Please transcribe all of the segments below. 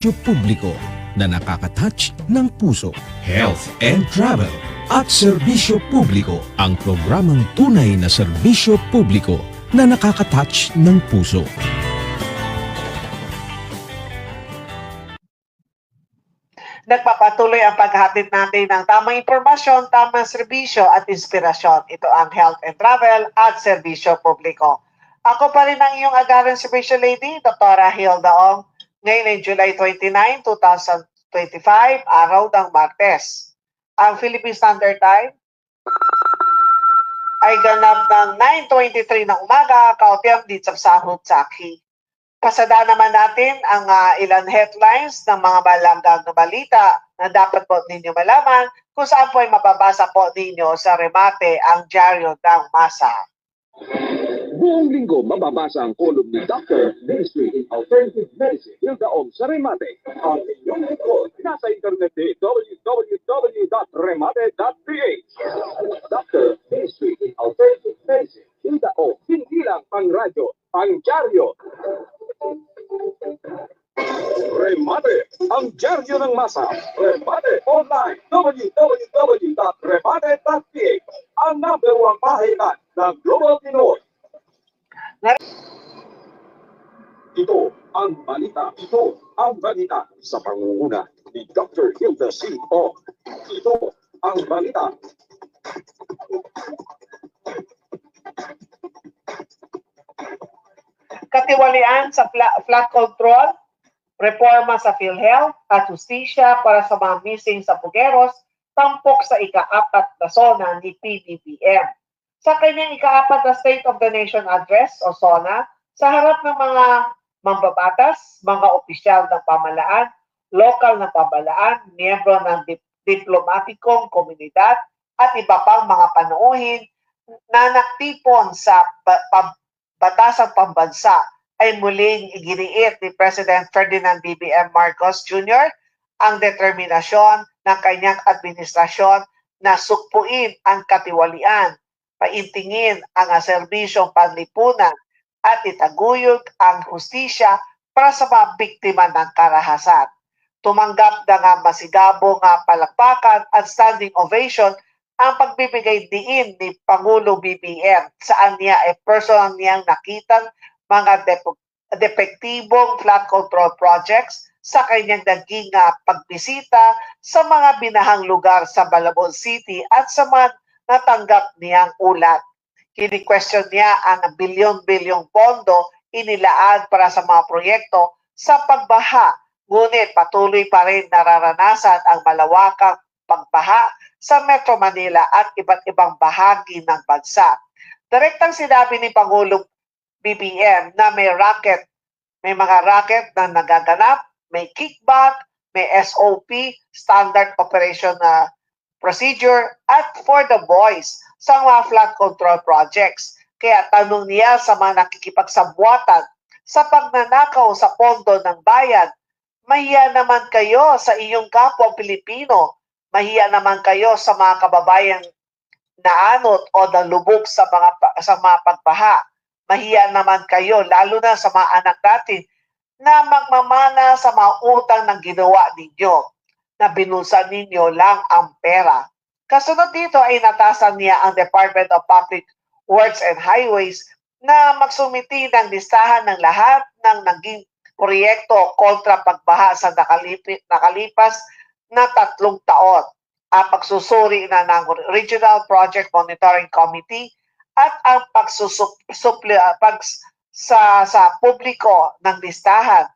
publiko na nakakatouch ng puso. Health and Travel at Serbisyo Publiko ang programang tunay na serbisyo publiko na nakakatouch ng puso. Nagpapatuloy ang paghatid natin ng tamang impormasyon, tamang serbisyo at inspirasyon. Ito ang Health and Travel at Serbisyo Publiko. Ako pa rin ang iyong agaran serbisyo lady, Dr. Hilda Ong. Ngayon ay July 29, 2025, araw ng Martes. Ang Philippine Standard Time ay ganap ng 9.23 ng umaga, kautyam dito sa sahod sa Aki. Pasada naman natin ang ah, ilan headlines ng mga balanggang na balita na dapat po ninyo malaman kung saan po ay mababasa po ninyo sa remate ang dyaryo ng masa. Buong linggo mababasa ang kolumn ni Dr. Ministry in Alternative Medicine, Hilda Ong sa Remate. Ang inyong lingkod, nasa internet ni www.remate.ph. Dr. Ministry in Alternative Medicine, Hilda Ong, hindi lang pang radyo, pang dyaryo. Remate, ang dyaryo ng masa. Remate online, www.remate.ph. Ang number one pahayagan ng Global Pinoy. Ito ang balita. Ito ang balita sa pangunguna ni Dr. Hilda C. O. Ito ang balita. Katiwalian sa flood control, reforma sa PhilHealth at justisya para sa mga missing sa Pugeros, tampok sa ika-apat na zona ni PDBM. Sa kanyang ika-apat na State of the Nation Address o SONA, sa harap ng mga mambabatas, mga opisyal ng pamalaan, lokal na pamalaan, miyembro ng dip- diplomatikong komunidad at iba pang mga panuuhin na naktipon sa ba- pam- batasang pambansa ay muling iginiit ni President Ferdinand BBM Marcos Jr. ang determinasyon ng kanyang administrasyon na sukpuin ang katiwalian, paintingin ang serbisyong panlipunan at itaguyod ang hustisya para sa mga biktima ng karahasan. Tumanggap na nga masigabong nga palakpakan at standing ovation ang pagbibigay diin ni Pangulo BBM saan niya ay personal niyang nakitang mga dep- depektibong flood control projects sa kanyang naging ah, pagbisita sa mga binahang lugar sa Malabon City at sa mga natanggap niyang ulat. Kini-question niya ang bilyon-bilyong pondo inilaan para sa mga proyekto sa pagbaha, ngunit patuloy pa rin nararanasan ang malawakang pagbaha sa Metro Manila at iba't ibang bahagi ng bansa. Direktang sinabi ni Pangulong BBM na may racket, may mga racket na nagaganap, may kickback, may SOP, Standard Operation na Procedure, at for the boys sa mga flood control projects. Kaya tanong niya sa mga nakikipagsabuatan sa pagnanakaw sa pondo ng bayan, mahiya naman kayo sa inyong kapwa Pilipino, mahiya naman kayo sa mga kababayan na anot o nalubog sa mga sa mga pagbaha. Mahiya naman kayo lalo na sa mga anak natin na magmamana sa mga utang ng ginawa ninyo na binusan ninyo lang ang pera. Kasunod dito ay natasan niya ang Department of Public Works and Highways na magsumiti ng listahan ng lahat ng naging proyekto kontra pagbaha sa nakalipi- nakalipas na tatlong taon. Ang pagsusuri na ng Regional Project Monitoring Committee at ang pagsusupli pag sa sa publiko ng listahan,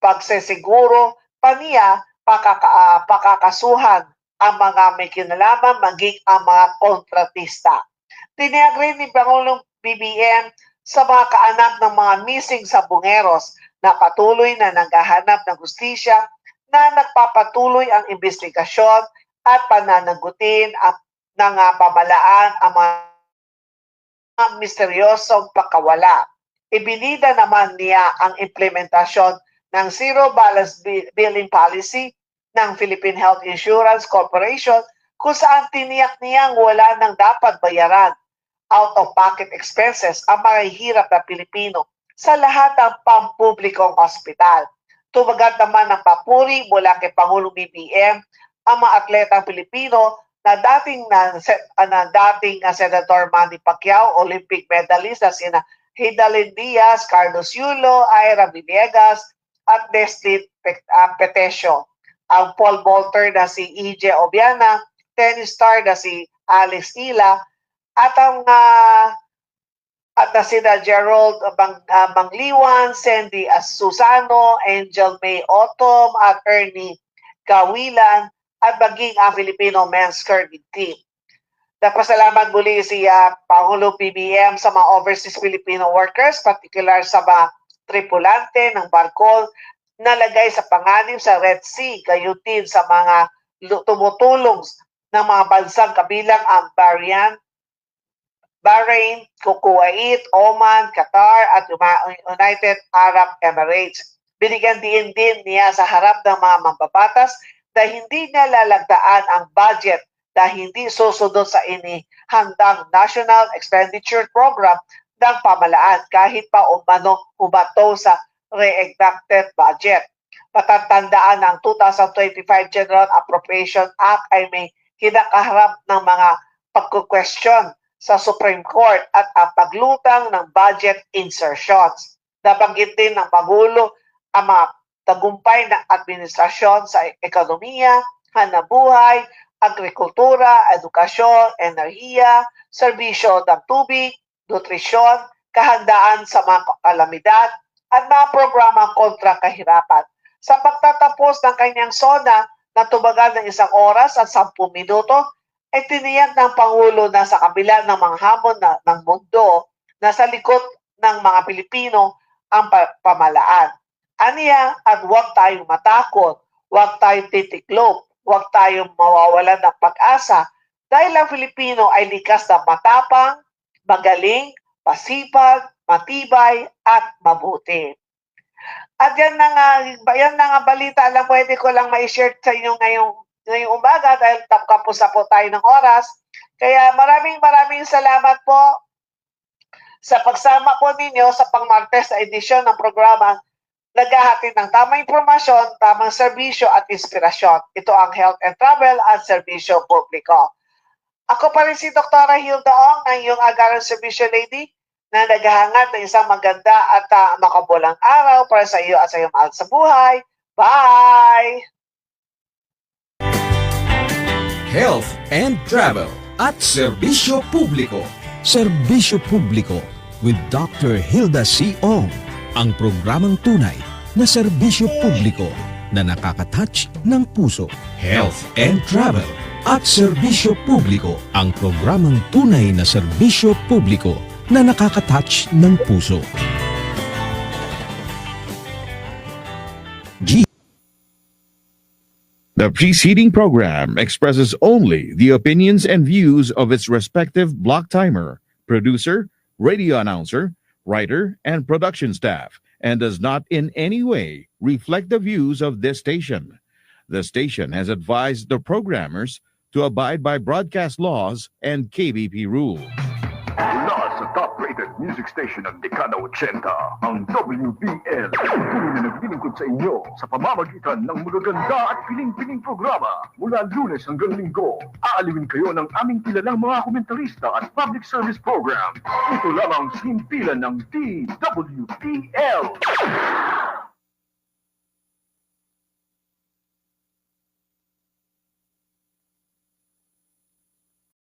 pagsesiguro paniya pakaka, ah, pakakasuhan ang mga may kinalaman maging ang mga kontratista. Tiniyag rin ni Pangulong BBM sa mga kaanak ng mga missing sa Bungeros na patuloy na naghahanap ng hustisya na nagpapatuloy ang investigasyon at pananagutin ang, ng ah, pamalaan ang mga misteryosong pakawala. Ibinida naman niya ang implementasyon ng Zero Balance Bi- Billing Policy ng Philippine Health Insurance Corporation kung saan tiniyak niyang wala nang dapat bayaran out-of-pocket expenses ang mga hirap na Pilipino sa lahat ng pampublikong ospital. Tumagat naman ng papuri mula kay Pangulong BBM ang mga atletang Pilipino na dating na, ah, na dating ah, Senator Manny Pacquiao, Olympic medalist na sina Hidalyn Diaz, Carlos Yulo, Ira Villegas, at Nestle ah, Petesio. Ang pole vaulter na si EJ Obiana, tennis star na si Alex Ila, at ang ah, at na sina Gerald Bang, ah, Bangliwan, Sandy Susano, Angel May Autumn, at Ernie Kawilan, at maging ang Filipino men's curling team. Nagpasalamat muli si ah, Pangulo PBM sa mga overseas Filipino workers, particular sa mga tripulante ng barko na lagay sa panganib sa Red Sea, gayon din sa mga tumutulong ng mga bansang kabilang ang Bahrain, Bahrain, Kuwait, Oman, Qatar at United Arab Emirates. Binigyan din din niya sa harap ng mga mambabatas na hindi niya lalagdaan ang budget na hindi susunod sa inihandang National Expenditure Program ng pamalaan kahit pa umano humato sa re-enacted budget. Patatandaan ng 2025 General Appropriation Act ay may kinakaharap ng mga pagkukwestiyon sa Supreme Court at ang paglutang ng budget insertions. Nabanggit din ng Pangulo ang mga tagumpay ng administrasyon sa ekonomiya, hanabuhay, agrikultura, edukasyon, enerhiya, serbisyo ng tubig, nutrisyon, kahandaan sa mga kalamidad, at mga programang kontra kahirapan. Sa pagtatapos ng kanyang sona na tumagal ng isang oras at 10 minuto, ay tiniyak ng Pangulo na sa kabila ng mga hamon na, ng mundo, na sa likod ng mga Pilipino ang pa- pamalaan. Aniya at huwag tayong matakot, huwag tayong titiklop, huwag tayong mawawalan ng pag-asa dahil ang Filipino ay likas na matapang, magaling, pasipag, matibay, at mabuti. At yan na nga, yan na nga balita lang pwede ko lang ma-share sa inyo ngayong, ngayong umaga dahil tapos na po tayo ng oras. Kaya maraming maraming salamat po sa pagsama po ninyo sa pang-Martes na edisyon ng programa naghahatid ng tamang impormasyon, tamang serbisyo at inspirasyon. Ito ang Health and Travel at Serbisyo Publiko. Ako pa rin si Dr. Hilda Ong, ang iyong agaran serbisyo lady na naghahangad ng isang maganda at uh, makabulang araw para sa iyo at sa iyong mahal sa buhay. Bye! Health and Travel at Serbisyo Publiko. Serbisyo Publiko with Dr. Hilda C. Ong. Ang programang tunay na serbisyo publiko na nakakatouch ng puso. Health and Travel at Serbisyo Publiko. Ang programang tunay na serbisyo publiko na nakakatouch ng puso. G. The preceding program expresses only the opinions and views of its respective block timer, producer, radio announcer, writer, and production staff, and does not in any way reflect the views of this station. The station has advised the programmers to abide by broadcast laws and KBP rules. Music station ng Dekada 80, ang WBL. Tuloy na naglilingkod sa inyo sa pamamagitan ng magaganda at piling-piling programa. Mula lunes hanggang linggo, aalawin kayo ng aming kilalang mga komentarista at public service program. Ito lamang sa himpilan ng DWPL.